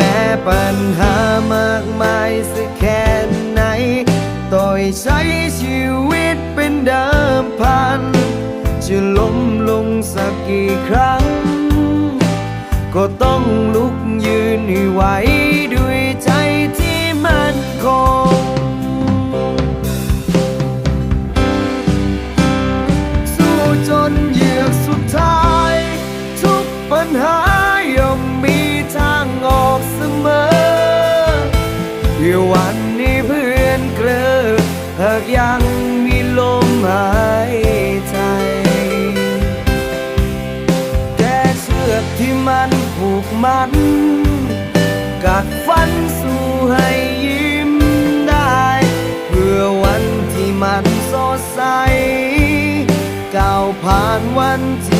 แม้ปัญหามากมายสักแค่ไหน ต่อยใช้ชีวิตเป็นเดิมพัน จะล้มลงสักกี่ครั้ง ก็ต้องลุกยืนให้ไหวด้วยใจที่มั่นคงสู้จนเหยือกสุดท้าย ทุกปัญหา เพื่อวันนี้เพื่อนเกลอหากยังมีลมหายใจ แกเชือกที่มันผูกมันกัดฟันสู้ให้ยิ้มได้ เพื่อวันที่มันสดใสก้าวผ่านวันที่